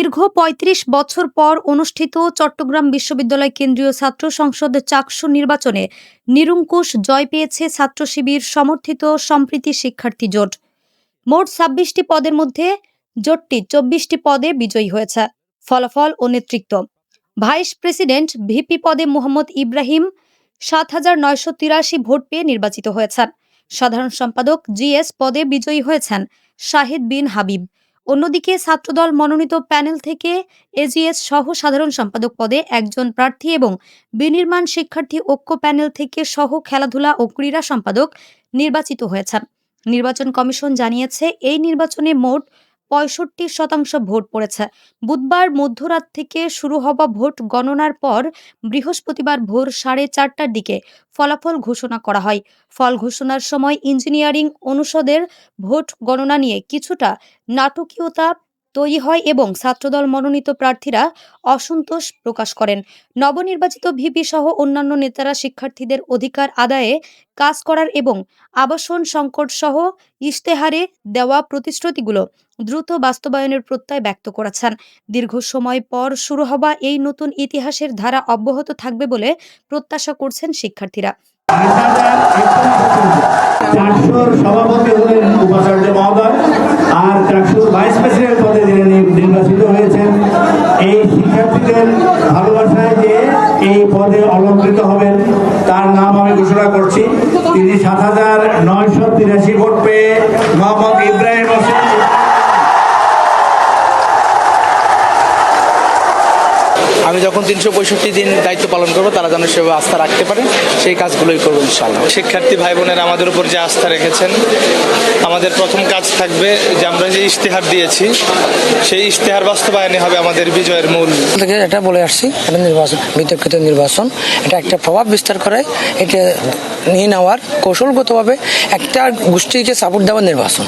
দীর্ঘ ৩৫ বছর পর অনুষ্ঠিত চট্টগ্রাম বিশ্ববিদ্যালয় কেন্দ্রীয় ছাত্র সংসদ চাকসু নির্বাচনে নিরঙ্কুশ জয় পেয়েছে ছাত্র শিবির সমর্থিত সম্প্রীতি শিক্ষার্থী জোট। মোট ছাব্বিশটি পদের মধ্যে জোটটি চব্বিশটি পদে বিজয়ী হয়েছে। ফলাফল ও নেতৃত্ব। ভাইস প্রেসিডেন্ট ভিপি পদে মোহাম্মদ ইব্রাহিম সাত হাজার নয়শো তিরাশি ভোট পেয়ে নির্বাচিত হয়েছেন। সাধারণ সম্পাদক জিএস পদে বিজয়ী হয়েছেন শাহিদ বিন হাবিব। অন্যদিকে ছাত্রদল মনোনীত প্যানেল থেকে এজিএস সহ সাধারণ সম্পাদক পদে একজন প্রার্থী এবং বিনির্মাণ শিক্ষার্থী ঐক্য প্যানেল থেকে সহ খেলাধুলা ও ক্রীড়া সম্পাদক নির্বাচিত হয়েছেন। নির্বাচন কমিশন জানিয়েছে, এই নির্বাচনে মোট পঁয়ষট্টি শতাংশ ভোট পড়েছে। বুধবার মধ্যরাত থেকে শুরু হওয়া ভোট গণনার পর বৃহস্পতিবার ভোর সাড়ে চারটার দিকে ফলাফল ঘোষণা করা হয়। ফল ঘোষণার সময় ইঞ্জিনিয়ারিং অনুষদের ভোট গণনা নিয়ে কিছুটা নাটকীয়তা তৈরি হয় এবং ছাত্রদল মনোনীত প্রার্থীরা অসন্তোষ প্রকাশ করেন। নবনির্বাচিত ভিপি সহ অন্যান্য নেতারা শিক্ষার্থীদের অধিকার আদায়ে কাজ করার এবং আবাসন সংকট সহ ইশতেহারে দেওয়া প্রতিশ্রুতিগুলো দ্রুত বাস্তবায়নের প্রত্যয় ব্যক্ত করেছেন। দীর্ঘ সময় পর শুরু হওয়া এই নতুন ইতিহাসের ধারা অব্যাহত থাকবে বলে প্রত্যাশা করছেন শিক্ষার্থীরা। সভাপতি হলেন উপাচার্য মহোদয় আর চারশোর ভাইস প্রেসিডেন্ট পদে যিনি নি- নির্বাচিত হয়েছেন এই শিক্ষার্থীদের ভালোবাসায় যে এই পদে অলঙ্কৃত হবেন, তার নাম আমি ঘোষণা করছি। তিনি সাত হাজার নয়শ তিরাশি ভোট পেয়ে মোহাম্মদ ইব্রাহিম হোসেন আমি যখন তিনশো পঁয়ষট্টি দিন দায়িত্ব পালন করব তারা যেন সেভাবে আস্থা রাখতে পারে সেই কাজগুলোই করব ইনশাআল্লাহ। শিক্ষার্থী ভাই বোনেরা আমাদের উপর যে আস্থা রেখেছেন আমাদের প্রথম কাজ থাকবে যে আমরা যে ইশতেহার দিয়েছি সেই ইশতেহার বাস্তবায়নে হবে আমাদের বিজয়ের মূল থেকে এটা বলে আসছি এটা নির্বাচন বিতর্কিত নির্বাচন। এটা একটা প্রভাব বিস্তার করে এটা নিয়ে নেওয়ার কৌশলগতভাবে একটা গোষ্ঠীকে সাপোর্ট দেওয়ার নির্বাচন।